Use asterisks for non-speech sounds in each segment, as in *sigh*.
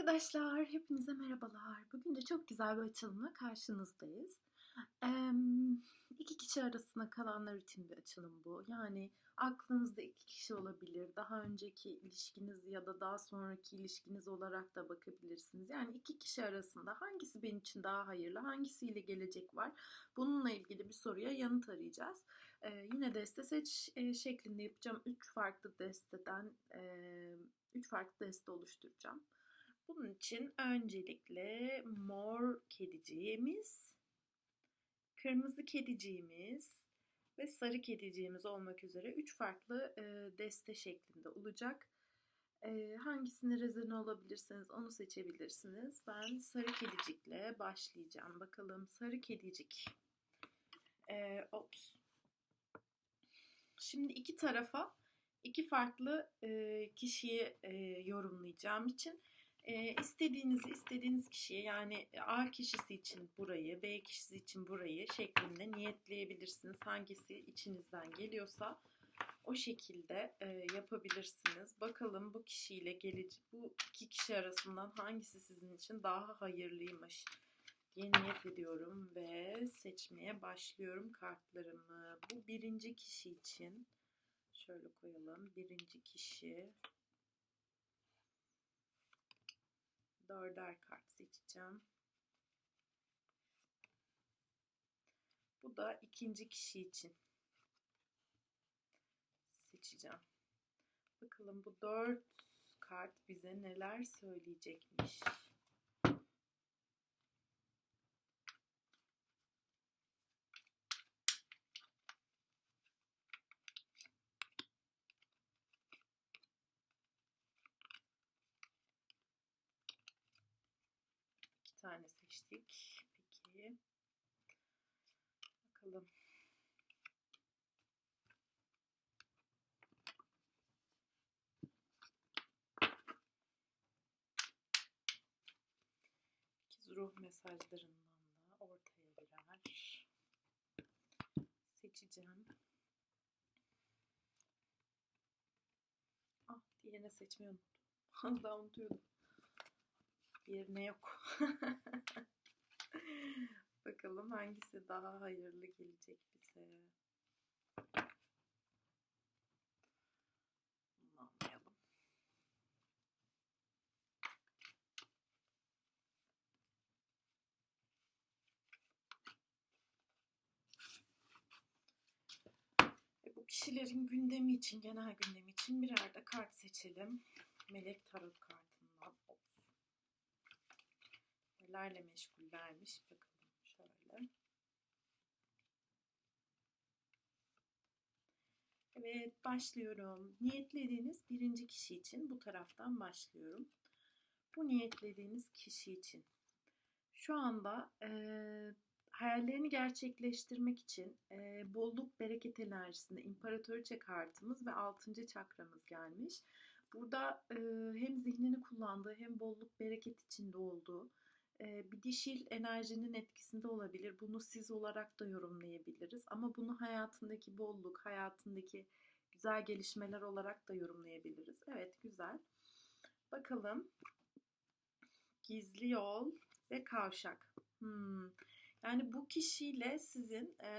Arkadaşlar hepinize merhabalar. Bugün de çok güzel bir açılımla karşınızdayız. Ee, iki kişi arasında kalanlar için bir açılım bu. Yani aklınızda iki kişi olabilir. Daha önceki ilişkiniz ya da daha sonraki ilişkiniz olarak da bakabilirsiniz. Yani iki kişi arasında hangisi benim için daha hayırlı, hangisiyle gelecek var? Bununla ilgili bir soruya yanıt arayacağız. Ee, yine deste seç şeklinde yapacağım. Üç farklı desteden e, üç farklı deste oluşturacağım. Bunun için öncelikle mor kediciğimiz, kırmızı kediciğimiz ve sarı kediciğimiz olmak üzere üç farklı e, deste şeklinde olacak. E, hangisine rezene olabilirseniz onu seçebilirsiniz. Ben sarı kedicikle başlayacağım. Bakalım sarı kedicik. E, ops. Şimdi iki tarafa iki farklı e, kişiyi e, yorumlayacağım için e, istediğinizi istediğiniz kişiye yani A kişisi için burayı, B kişisi için burayı şeklinde niyetleyebilirsiniz. Hangisi içinizden geliyorsa o şekilde e, yapabilirsiniz. Bakalım bu kişiyle gelecek bu iki kişi arasından hangisi sizin için daha hayırlıymış diye niyet ediyorum ve seçmeye başlıyorum kartlarımı. Bu birinci kişi için şöyle koyalım. Birinci kişi dörder kart seçeceğim. Bu da ikinci kişi için seçeceğim. Bakalım bu dört kart bize neler söyleyecekmiş. Seçtik. Peki. Bakalım. İkiz ruh mesajlarından da ortaya birer seçeceğim. Ah diğerine seçmeyi unuttum. Az *laughs* daha unutuyordum yerine yok. *laughs* *laughs* Bakalım hangisi daha hayırlı gelecek bize. Anlayalım. E bu kişilerin gündemi için, genel gündemi için birer de kart seçelim. Melek Tarot kartından nelerle meşgullermiş bakalım şöyle. Evet başlıyorum. Niyetlediğiniz birinci kişi için bu taraftan başlıyorum. Bu niyetlediğiniz kişi için. Şu anda e, hayallerini gerçekleştirmek için e, bolluk bereket enerjisinde imparatoriçe kartımız ve altıncı çakramız gelmiş. Burada e, hem zihnini kullandığı hem bolluk bereket içinde olduğu bir dişil enerjinin etkisinde olabilir. Bunu siz olarak da yorumlayabiliriz. Ama bunu hayatındaki bolluk, hayatındaki güzel gelişmeler olarak da yorumlayabiliriz. Evet, güzel. Bakalım. Gizli yol ve kavşak. Hmm. Yani bu kişiyle sizin e,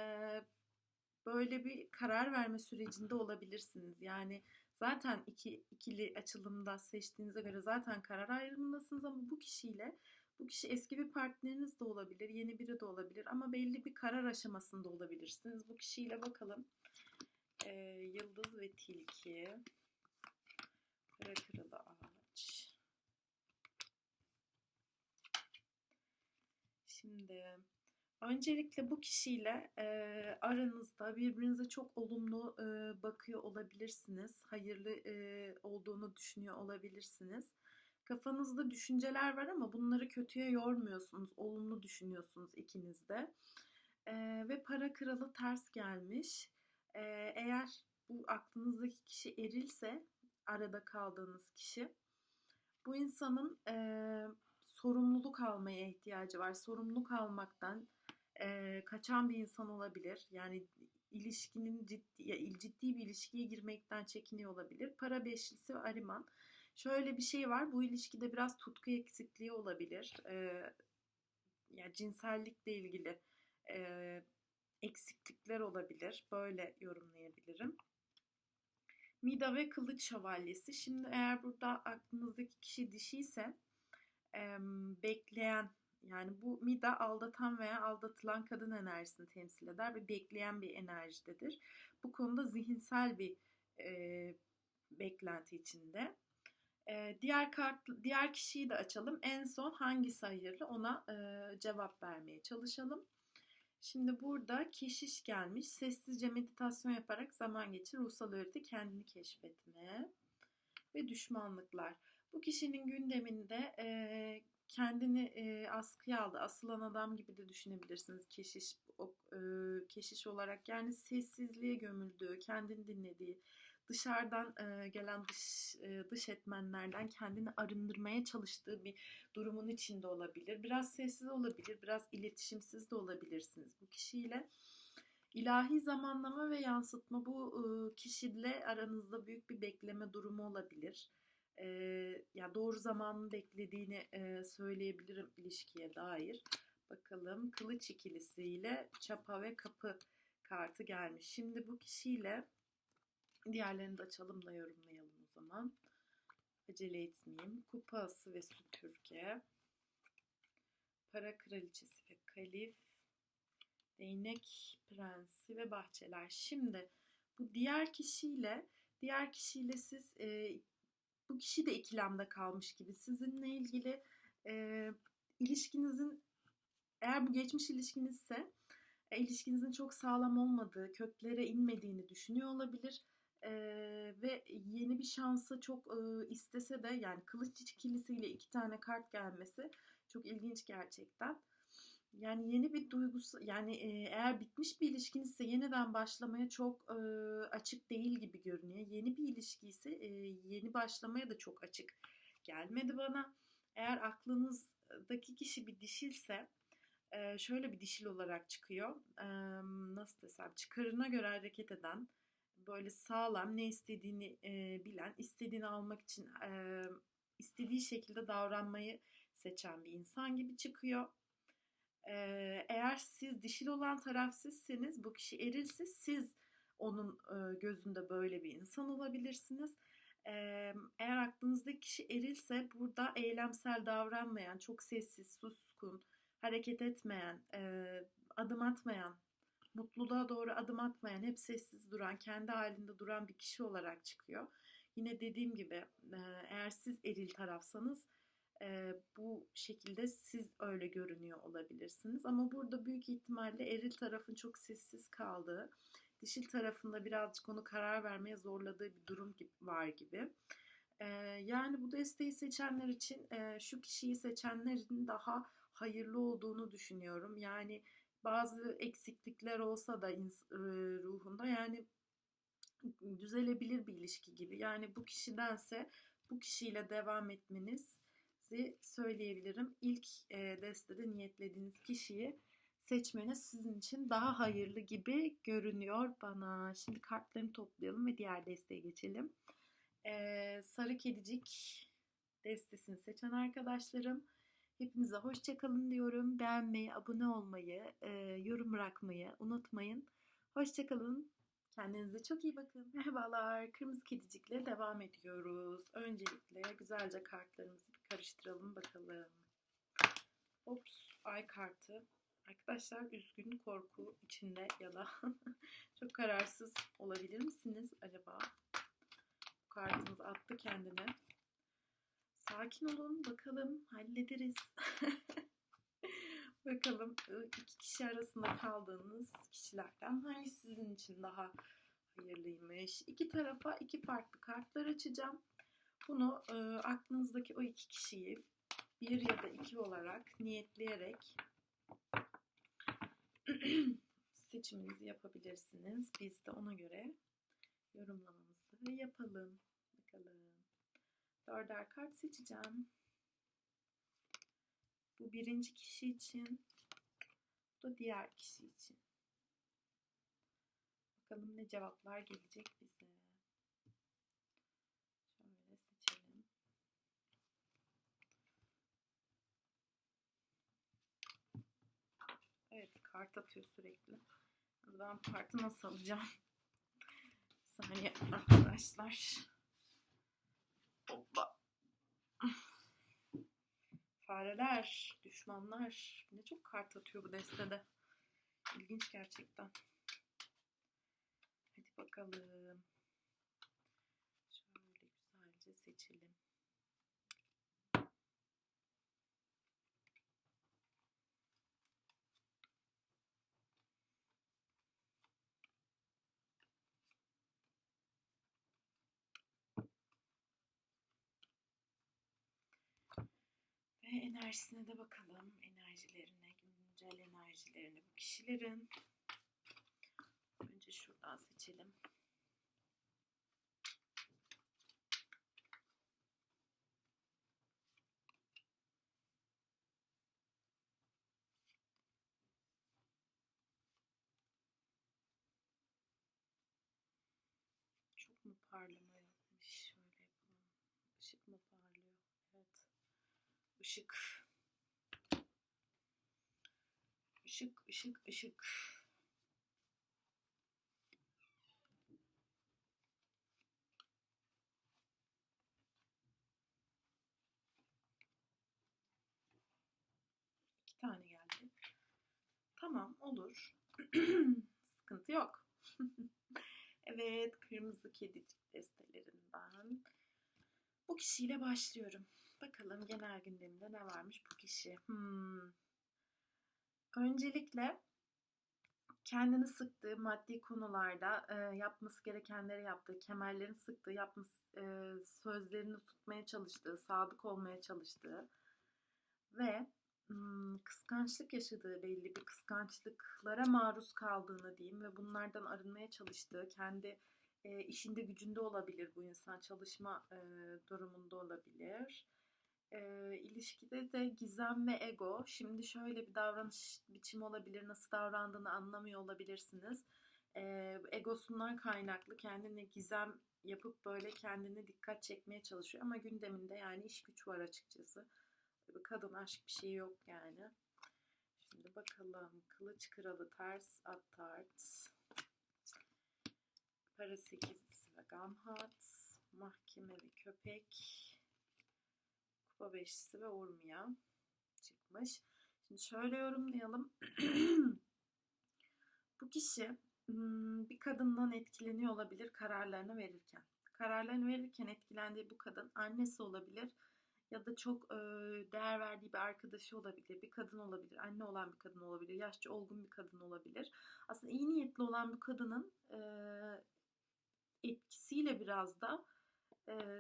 böyle bir karar verme sürecinde olabilirsiniz. Yani zaten iki ikili açılımda seçtiğinize göre zaten karar ayrımındasınız ama bu kişiyle bu kişi eski bir partneriniz de olabilir, yeni biri de olabilir ama belli bir karar aşamasında olabilirsiniz. Bu kişiyle bakalım. Ee, yıldız ve tilki. Kara kralı ağaç. Şimdi öncelikle bu kişiyle e, aranızda birbirinize çok olumlu e, bakıyor olabilirsiniz. Hayırlı e, olduğunu düşünüyor olabilirsiniz. Kafanızda düşünceler var ama bunları kötüye yormuyorsunuz. Olumlu düşünüyorsunuz ikiniz de. Ee, ve para kralı ters gelmiş. Ee, eğer bu aklınızdaki kişi erilse, arada kaldığınız kişi, bu insanın e, sorumluluk almaya ihtiyacı var. Sorumluluk almaktan e, kaçan bir insan olabilir. Yani ilişkinin ciddi, ciddi bir ilişkiye girmekten çekiniyor olabilir. Para beşlisi ve ariman. Şöyle bir şey var. Bu ilişkide biraz tutku eksikliği olabilir. Ee, yani cinsellikle ilgili e, eksiklikler olabilir. Böyle yorumlayabilirim. Mida ve Kılıç Şövalyesi. Şimdi eğer burada aklınızdaki kişi dişi ise e, bekleyen yani bu Mida aldatan veya aldatılan kadın enerjisini temsil eder ve bekleyen bir enerjidedir. Bu konuda zihinsel bir e, beklenti içinde. E, diğer kart, diğer kişiyi de açalım. En son hangisi hayırlı ona e, cevap vermeye çalışalım. Şimdi burada keşiş gelmiş. Sessizce meditasyon yaparak zaman geçir. Ruhsal öğreti kendini keşfetme ve düşmanlıklar. Bu kişinin gündeminde e, kendini e, askıya aldı. Asılan adam gibi de düşünebilirsiniz keşiş o, e, keşiş olarak. Yani sessizliğe gömüldüğü, kendini dinlediği, dışarıdan e, gelen dış e, dış etmenlerden kendini arındırmaya çalıştığı bir durumun içinde olabilir. Biraz sessiz olabilir, biraz iletişimsiz de olabilirsiniz bu kişiyle. İlahi zamanlama ve yansıtma bu e, kişiyle aranızda büyük bir bekleme durumu olabilir. E, ya doğru zamanını beklediğini e, söyleyebilirim ilişkiye dair. Bakalım kılıç ikilisiyle çapa ve kapı kartı gelmiş. Şimdi bu kişiyle Diğerlerini de açalım da yorumlayalım o zaman. Acele etmeyeyim. Kupası ve süpürge. Para kraliçesi ve kalif. Değnek prensi ve bahçeler. Şimdi bu diğer kişiyle diğer kişiyle siz e, bu kişi de ikilemde kalmış gibi. Sizinle ilgili e, ilişkinizin eğer bu geçmiş ilişkinizse e, ilişkinizin çok sağlam olmadığı, köklere inmediğini düşünüyor olabilir e, ve yeni bir şansı çok e, istese de yani kılıç ikilisiyle iki tane kart gelmesi çok ilginç gerçekten. Yani yeni bir duygusu yani eğer bitmiş bir ilişkinizse yeniden başlamaya çok e, açık değil gibi görünüyor. Yeni bir ilişki ise e, yeni başlamaya da çok açık gelmedi bana. Eğer aklınızdaki kişi bir dişilse e, şöyle bir dişil olarak çıkıyor. E, nasıl desem çıkarına göre hareket eden, böyle sağlam, ne istediğini e, bilen, istediğini almak için e, istediği şekilde davranmayı seçen bir insan gibi çıkıyor. E, eğer siz dişil olan taraf sizseniz, bu kişi erilse siz onun e, gözünde böyle bir insan olabilirsiniz. E, eğer aklınızdaki kişi erilse burada eylemsel davranmayan, çok sessiz, suskun, hareket etmeyen, e, adım atmayan mutluluğa doğru adım atmayan, hep sessiz duran, kendi halinde duran bir kişi olarak çıkıyor. Yine dediğim gibi eğer siz eril tarafsanız bu şekilde siz öyle görünüyor olabilirsiniz. Ama burada büyük ihtimalle eril tarafın çok sessiz kaldığı, dişil tarafında birazcık onu karar vermeye zorladığı bir durum var gibi. Yani bu desteği seçenler için şu kişiyi seçenlerin daha hayırlı olduğunu düşünüyorum. Yani bazı eksiklikler olsa da ruhunda yani düzelebilir bir ilişki gibi. Yani bu kişidense bu kişiyle devam etmenizi söyleyebilirim. İlk destede niyetlediğiniz kişiyi seçmeniz sizin için daha hayırlı gibi görünüyor bana. Şimdi kartlarını toplayalım ve diğer desteğe geçelim. Ee, sarı kedicik destesini seçen arkadaşlarım Hepinize hoşçakalın diyorum. Beğenmeyi, abone olmayı, e, yorum bırakmayı unutmayın. Hoşçakalın. Kendinize çok iyi bakın. Merhabalar. Kırmızı kedicikle devam ediyoruz. Öncelikle güzelce kartlarımızı bir karıştıralım bakalım. Ops, ay kartı. Arkadaşlar üzgün, korku içinde ya da *laughs* çok kararsız olabilir misiniz acaba? Bu kartımız attı kendine. Sakin olun bakalım hallederiz. *laughs* bakalım iki kişi arasında kaldığınız kişilerden hangisi sizin için daha hayırlıymış. İki tarafa iki farklı kartlar açacağım. Bunu e, aklınızdaki o iki kişiyi bir ya da iki olarak niyetleyerek *clears throat* seçiminizi yapabilirsiniz. Biz de ona göre yorumlamamızı yapalım dörder kart seçeceğim. Bu birinci kişi için, bu da diğer kişi için. Bakalım ne cevaplar gelecek bize. Şöyle seçelim. Evet, kart atıyor sürekli. Ben kartı nasıl alacağım? *laughs* Bir saniye arkadaşlar. Hoppa. Fareler, düşmanlar. Ne çok kart atıyor bu destede. İlginç gerçekten. Hadi bakalım. Şöyle güzelce seçelim. Enerjisine de bakalım. Enerjilerine, güncel enerjilerine bu kişilerin. Önce şuradan seçelim. Çok mu parlama yapmış? Şöyle yapalım. Işık mı parlıyor? Evet. Işık. Işık, ışık, ışık. İki tane geldi. Tamam, olur. *clears throat* Sıkıntı yok. *laughs* evet, kırmızı kedicik destelerinden. Bu kişiyle başlıyorum. Bakalım genel gündeminde ne varmış bu kişi. Hmm. Öncelikle kendini sıktığı maddi konularda e, yapması gerekenleri yaptığı, kemerlerini sıktığı, yapması, e, sözlerini tutmaya çalıştığı, sadık olmaya çalıştığı ve hmm, kıskançlık yaşadığı belli bir kıskançlıklara maruz kaldığını diyeyim ve bunlardan arınmaya çalıştığı, kendi e, işinde gücünde olabilir bu insan, çalışma e, durumunda olabilir e, ilişkide de gizem ve ego. Şimdi şöyle bir davranış biçimi olabilir. Nasıl davrandığını anlamıyor olabilirsiniz. E, egosundan kaynaklı kendine gizem yapıp böyle kendine dikkat çekmeye çalışıyor. Ama gündeminde yani iş güç var açıkçası. Kadın aşk bir şey yok yani. Şimdi bakalım. Kılıç kralı ters at tart. Para sekizlisi ve gamhat. Mahkeme ve köpek. Kupa beşlisi ve Urmia çıkmış. Şimdi şöyle yorumlayalım. *clears throat* Bu kişi bir kadından etkileniyor olabilir kararlarını verirken. Kararlarını verirken etkilendiği bu kadın annesi olabilir ya da çok değer verdiği bir arkadaşı olabilir, bir kadın olabilir, anne olan bir kadın olabilir, yaşça olgun bir kadın olabilir. Aslında iyi niyetli olan bu kadının etkisiyle biraz da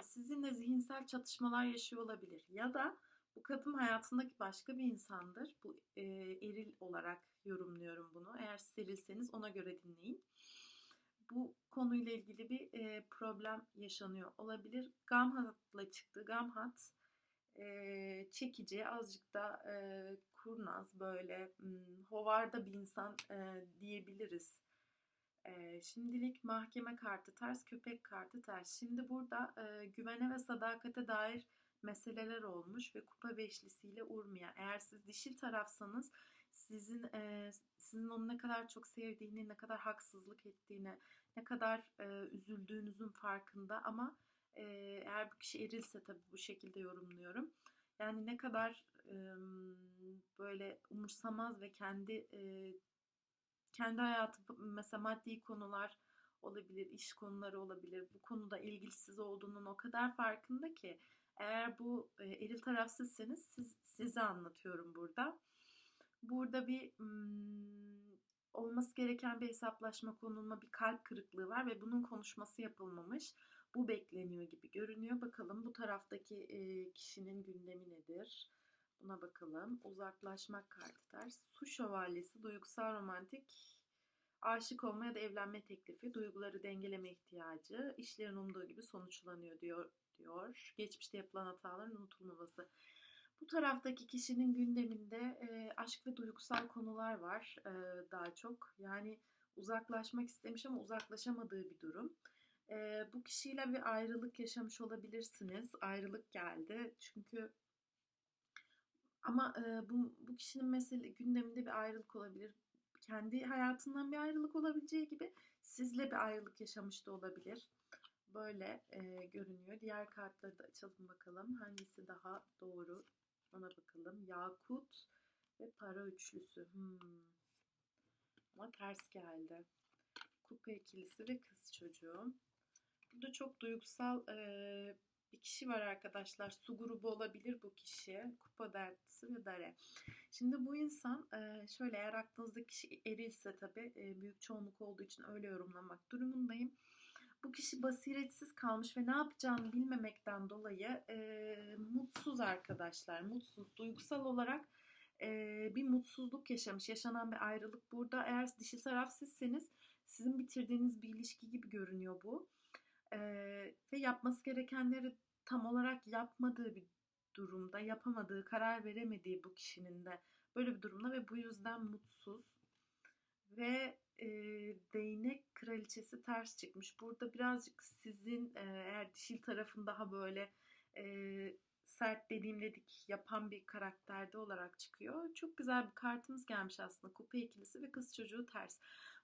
sizinle zihinsel çatışmalar yaşıyor olabilir. Ya da bu kadın hayatındaki başka bir insandır. Bu e, eril olarak yorumluyorum bunu. Eğer sterilseniz ona göre dinleyin. Bu konuyla ilgili bir e, problem yaşanıyor olabilir. Gamhat'la çıktı. Gamhat e, çekici, azıcık da e, kurnaz, böyle hmm, hovarda bir insan e, diyebiliriz e, şimdilik mahkeme kartı ters, köpek kartı ters. Şimdi burada e, güvene ve sadakate dair meseleler olmuş ve kupa beşlisiyle Urmia. Eğer siz dişil tarafsanız sizin e, sizin onu ne kadar çok sevdiğini, ne kadar haksızlık ettiğini, ne kadar e, üzüldüğünüzün farkında ama e, eğer bu kişi erilse tabii bu şekilde yorumluyorum. Yani ne kadar e, böyle umursamaz ve kendi e, kendi hayatı mesela maddi konular olabilir, iş konuları olabilir. Bu konuda ilgisiz olduğunun o kadar farkında ki eğer bu e, eril tarafsızsanız siz, size anlatıyorum burada. Burada bir olması gereken bir hesaplaşma konulma bir kalp kırıklığı var ve bunun konuşması yapılmamış. Bu bekleniyor gibi görünüyor. Bakalım bu taraftaki kişinin gündemi nedir? Buna bakalım. Uzaklaşmak kartı ters. Su şövalyesi, duygusal romantik, aşık olma ya da evlenme teklifi, duyguları dengeleme ihtiyacı, işlerin umduğu gibi sonuçlanıyor diyor. diyor. Geçmişte yapılan hataların unutulmaması. Bu taraftaki kişinin gündeminde e, aşk ve duygusal konular var e, daha çok. Yani uzaklaşmak istemiş ama uzaklaşamadığı bir durum. E, bu kişiyle bir ayrılık yaşamış olabilirsiniz. Ayrılık geldi. Çünkü ama e, bu, bu kişinin mesela gündeminde bir ayrılık olabilir. kendi hayatından bir ayrılık olabileceği gibi sizle bir ayrılık yaşamış da olabilir. Böyle e, görünüyor. Diğer kartları da açalım bakalım. Hangisi daha doğru ona bakalım. Yakut ve para üçlüsü. Hmm. Ama ters geldi. Kupa ikilisi ve kız çocuğu. Burada çok duygusal e, bir kişi var arkadaşlar. Su grubu olabilir bu kişi. Kupa dertlisi ve dare. Şimdi bu insan e, şöyle eğer aklınızdaki kişi erilse tabii e, büyük çoğunluk olduğu için öyle yorumlamak durumundayım. Bu kişi basiretsiz kalmış ve ne yapacağını bilmemekten dolayı e, mutsuz arkadaşlar. Mutsuz. Duygusal olarak e, bir mutsuzluk yaşamış. Yaşanan bir ayrılık burada. Eğer dişi taraf sizseniz sizin bitirdiğiniz bir ilişki gibi görünüyor bu. E, ve yapması gerekenleri tam olarak yapmadığı bir durumda, yapamadığı, karar veremediği bu kişinin de böyle bir durumda ve bu yüzden mutsuz. Ve e, değnek kraliçesi ters çıkmış. Burada birazcık sizin e, eğer dişil tarafın daha böyle e, sert dediğim dedik yapan bir karakterde olarak çıkıyor. Çok güzel bir kartımız gelmiş aslında. Kupa ikilisi ve kız çocuğu ters.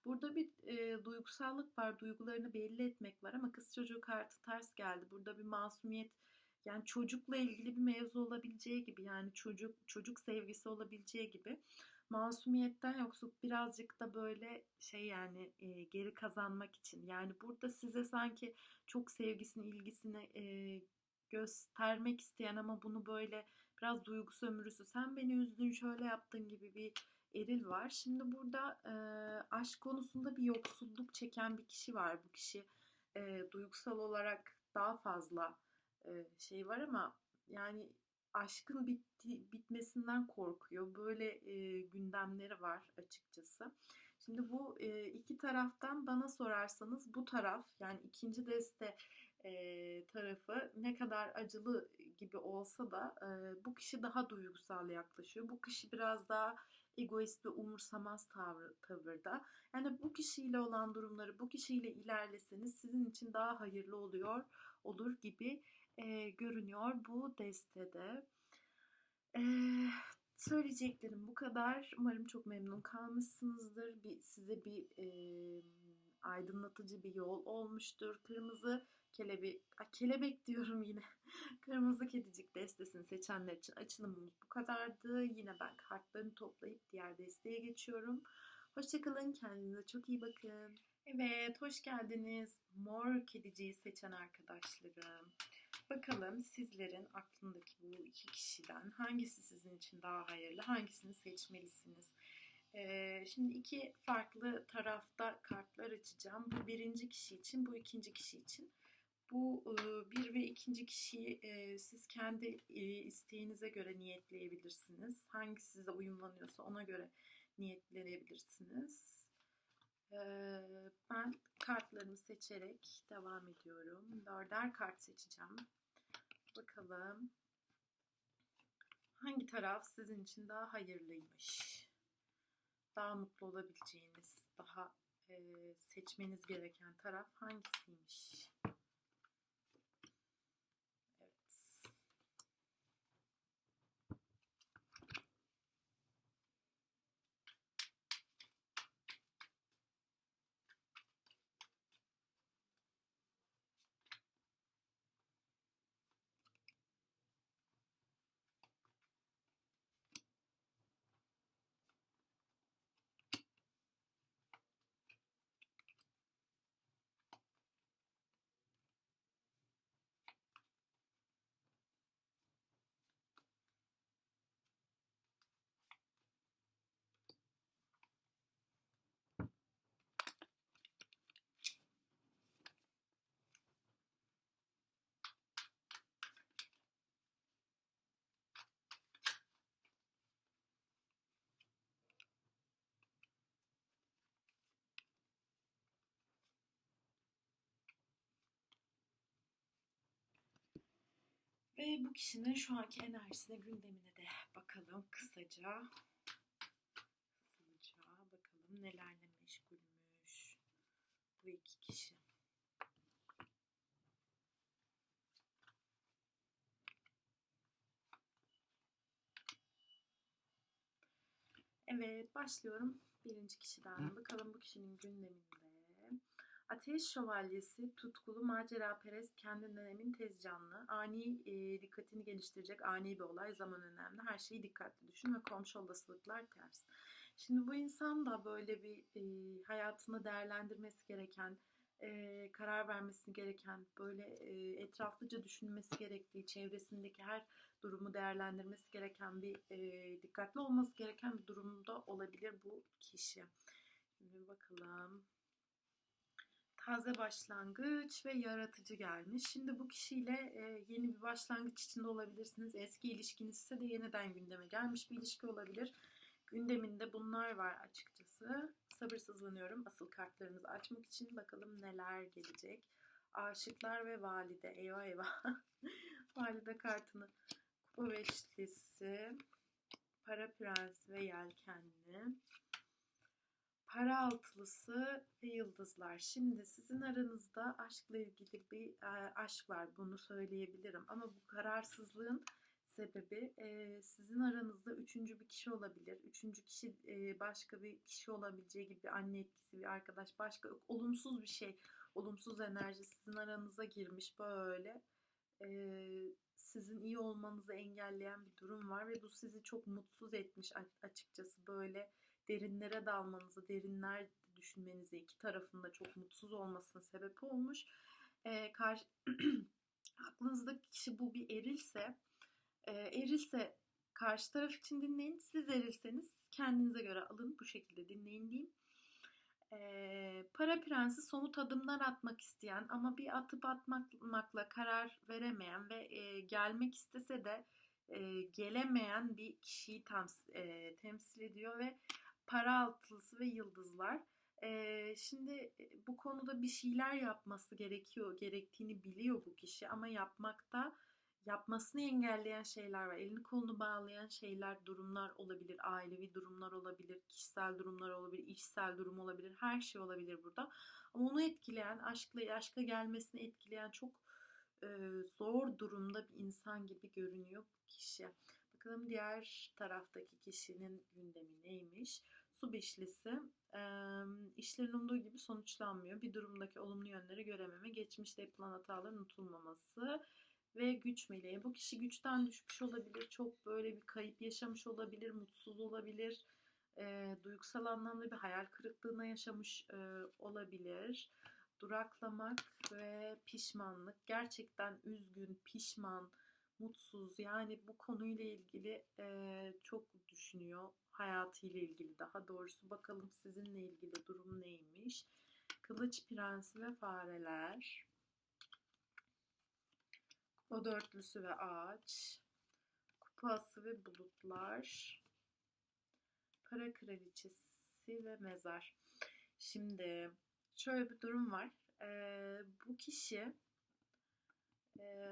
Burada bir e, duygusallık var, duygularını belli etmek var ama kız çocuğu kartı ters geldi. Burada bir masumiyet yani çocukla ilgili bir mevzu olabileceği gibi yani çocuk çocuk sevgisi olabileceği gibi masumiyetten yoksa birazcık da böyle şey yani e, geri kazanmak için yani burada size sanki çok sevgisini ilgisini e, göstermek isteyen ama bunu böyle biraz duygu sömürüsü sen beni üzdün şöyle yaptın gibi bir eril var. Şimdi burada e, aşk konusunda bir yoksulluk çeken bir kişi var. Bu kişi e, duygusal olarak daha fazla e, şey var ama yani aşkın bitti, bitmesinden korkuyor. Böyle e, gündemleri var açıkçası. Şimdi bu e, iki taraftan bana sorarsanız bu taraf yani ikinci deste e, tarafı ne kadar acılı gibi olsa da e, bu kişi daha duygusal yaklaşıyor. Bu kişi biraz daha egoist ve umursamaz tavır, tavırda. Yani bu kişiyle olan durumları bu kişiyle ilerleseniz sizin için daha hayırlı oluyor olur gibi e, görünüyor bu destede. E, söyleyeceklerim bu kadar. Umarım çok memnun kalmışsınızdır. Bir, size bir e, aydınlatıcı bir yol olmuştur. Kırmızı kelebek, kelebek diyorum yine. *laughs* Kırmızı kedicik destesini seçenler için açılımımız bu kadardı. Yine ben kartlarını toplayıp diğer desteye geçiyorum. Hoşçakalın, kendinize çok iyi bakın. Evet, hoş geldiniz. Mor kediciyi seçen arkadaşlarım. Bakalım sizlerin aklındaki bu iki kişiden hangisi sizin için daha hayırlı, hangisini seçmelisiniz? Ee, şimdi iki farklı tarafta kartlar açacağım. Bu birinci kişi için, bu ikinci kişi için. Bu bir ve ikinci kişiyi siz kendi isteğinize göre niyetleyebilirsiniz. Hangisi size uyumlanıyorsa ona göre niyetlenebilirsiniz. Ben kartlarımı seçerek devam ediyorum. Dörder kart seçeceğim. Bakalım hangi taraf sizin için daha hayırlıymış? Daha mutlu olabileceğiniz, daha seçmeniz gereken taraf hangisiymiş? Ve bu kişinin şu anki enerjisine, gündemine de bakalım kısaca. Hızlıca bakalım nelerle meşgulmüş bu iki kişi. Evet, başlıyorum birinci kişiden. Bakalım bu kişinin gündeminde. Ateş şövalyesi, tutkulu, maceraperest, kendinden emin, tez canlı, ani e, dikkatini geliştirecek ani bir olay, zaman önemli, her şeyi dikkatli düşün ve komşu olasılıklar ters. Şimdi bu insan da böyle bir e, hayatını değerlendirmesi gereken, e, karar vermesi gereken, böyle e, etraflıca düşünmesi gerektiği, çevresindeki her durumu değerlendirmesi gereken bir, e, dikkatli olması gereken bir durumda olabilir bu kişi. Şimdi bakalım. Taze başlangıç ve yaratıcı gelmiş. Şimdi bu kişiyle e, yeni bir başlangıç içinde olabilirsiniz. Eski ilişkiniz ise de yeniden gündeme gelmiş bir ilişki olabilir. Gündeminde bunlar var açıkçası. Sabırsızlanıyorum asıl kartlarımızı açmak için. Bakalım neler gelecek. Aşıklar ve valide. Eyvah eyvah. *laughs* valide kartını. Kupa beşlisi. Para prens ve yelkenli. Para altılısı ve yıldızlar. Şimdi sizin aranızda aşkla ilgili bir e, aşk var. Bunu söyleyebilirim. Ama bu kararsızlığın sebebi e, sizin aranızda üçüncü bir kişi olabilir. Üçüncü kişi e, başka bir kişi olabileceği gibi anne etkisi, bir arkadaş, başka olumsuz bir şey, olumsuz enerji sizin aranıza girmiş böyle. E, sizin iyi olmanızı engelleyen bir durum var ve bu sizi çok mutsuz etmiş açıkçası böyle derinlere dalmanızı, derinler düşünmenizi, iki tarafında çok mutsuz olmasına sebep olmuş. E, karşı, *clears throat* aklınızdaki kişi bu bir erilse e, erilse karşı taraf için dinleyin. Siz erilseniz kendinize göre alın bu şekilde dinleyin diyeyim. E, para prensi somut adımlar atmak isteyen ama bir atıp atmakla karar veremeyen ve e, gelmek istese de e, gelemeyen bir kişiyi temsil, e, temsil ediyor ve para altılısı ve yıldızlar. E, şimdi bu konuda bir şeyler yapması gerekiyor, gerektiğini biliyor bu kişi ama yapmakta yapmasını engelleyen şeyler var. Elini kolunu bağlayan şeyler, durumlar olabilir. Ailevi durumlar olabilir, kişisel durumlar olabilir, işsel durum olabilir. Her şey olabilir burada. Ama onu etkileyen, aşkla aşka gelmesini etkileyen çok e, zor durumda bir insan gibi görünüyor bu kişi. Bakalım diğer taraftaki kişinin gündemi neymiş? Su beşlisi e, işlerin umduğu gibi sonuçlanmıyor. Bir durumdaki olumlu yönleri görememe, geçmişte yapılan hataların unutulmaması, ve güç meleği. Bu kişi güçten düşmüş olabilir, çok böyle bir kayıp yaşamış olabilir, mutsuz olabilir, e, duygusal anlamda bir hayal kırıklığına yaşamış e, olabilir. Duraklamak ve pişmanlık, gerçekten üzgün, pişman, mutsuz yani bu konuyla ilgili e, çok düşünüyor hayatıyla ilgili daha doğrusu bakalım sizinle ilgili durum neymiş. Kılıç Prensi ve Fareler o dörtlüsü ve ağaç. Kupası ve bulutlar. Para kraliçesi ve mezar. Şimdi şöyle bir durum var. Ee, bu kişi e,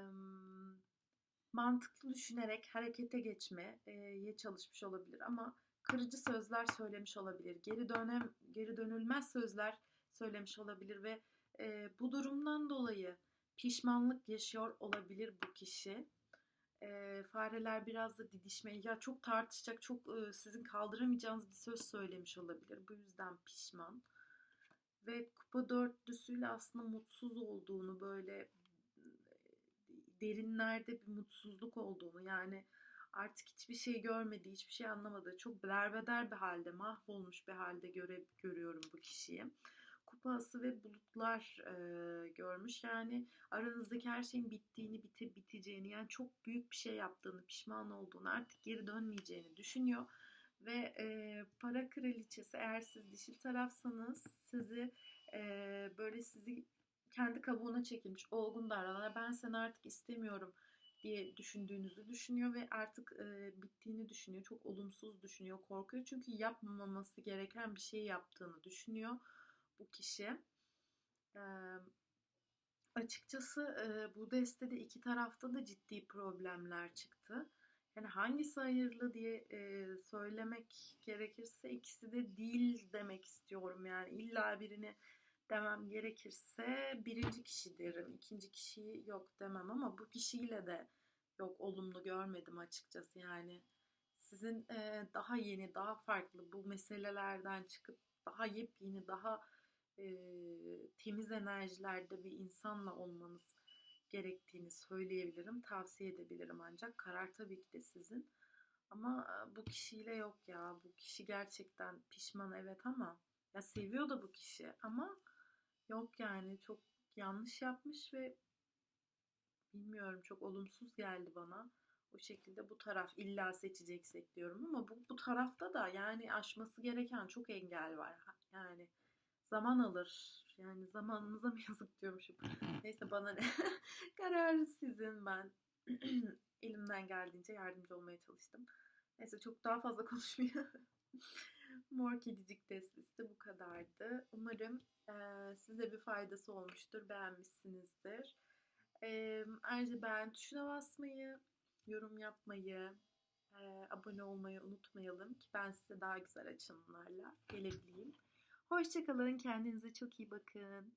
mantıklı düşünerek harekete geçmeye çalışmış olabilir ama kırıcı sözler söylemiş olabilir. Geri dönem geri dönülmez sözler söylemiş olabilir ve e, bu durumdan dolayı pişmanlık yaşıyor olabilir bu kişi. E, fareler biraz da didişme, ya çok tartışacak, çok e, sizin kaldıramayacağınız bir söz söylemiş olabilir. Bu yüzden pişman. Ve kupa dörtlüsüyle aslında mutsuz olduğunu, böyle derinlerde bir mutsuzluk olduğunu, yani artık hiçbir şey görmedi, hiçbir şey anlamadı. Çok derbeder bir halde, mahvolmuş bir halde göre, görüyorum bu kişiyi kupası ve bulutlar e, görmüş. Yani aranızdaki her şeyin bittiğini, bite, biteceğini yani çok büyük bir şey yaptığını, pişman olduğunu, artık geri dönmeyeceğini düşünüyor. Ve e, para kraliçesi eğer siz dişil tarafsanız sizi e, böyle sizi kendi kabuğuna çekilmiş olgun davranan ben seni artık istemiyorum diye düşündüğünüzü düşünüyor ve artık e, bittiğini düşünüyor. Çok olumsuz düşünüyor, korkuyor. Çünkü yapmaması gereken bir şey yaptığını düşünüyor bu kişi. E, açıkçası e, bu destede iki tarafta da ciddi problemler çıktı. Yani hangisi hayırlı diye e, söylemek gerekirse ikisi de değil demek istiyorum. Yani illa birini demem gerekirse birinci kişi derim. ikinci kişiyi yok demem ama bu kişiyle de yok olumlu görmedim açıkçası. Yani Sizin e, daha yeni, daha farklı bu meselelerden çıkıp daha yepyeni, daha e, temiz enerjilerde bir insanla olmanız gerektiğini söyleyebilirim, tavsiye edebilirim ancak karar tabii ki de sizin. Ama e, bu kişiyle yok ya. Bu kişi gerçekten pişman evet ama ya seviyor da bu kişi ama yok yani çok yanlış yapmış ve bilmiyorum çok olumsuz geldi bana. O şekilde bu taraf illa seçeceksek diyorum ama bu, bu tarafta da yani aşması gereken çok engel var. Yani zaman alır. Yani zamanınıza mı *laughs* yazık diyormuşum. *laughs* Neyse bana ne. *laughs* Kararı sizin ben. *clears throat* Elimden geldiğince yardımcı olmaya çalıştım. Neyse çok daha fazla konuşmayayım. Mor kedicik destesi de bu kadardı. Umarım e, size bir faydası olmuştur. Beğenmişsinizdir. E, ayrıca beğen tuşuna basmayı, yorum yapmayı, e, abone olmayı unutmayalım ki ben size daha güzel açılımlarla gelebileyim. Hoşçakalın. Kendinize çok iyi bakın.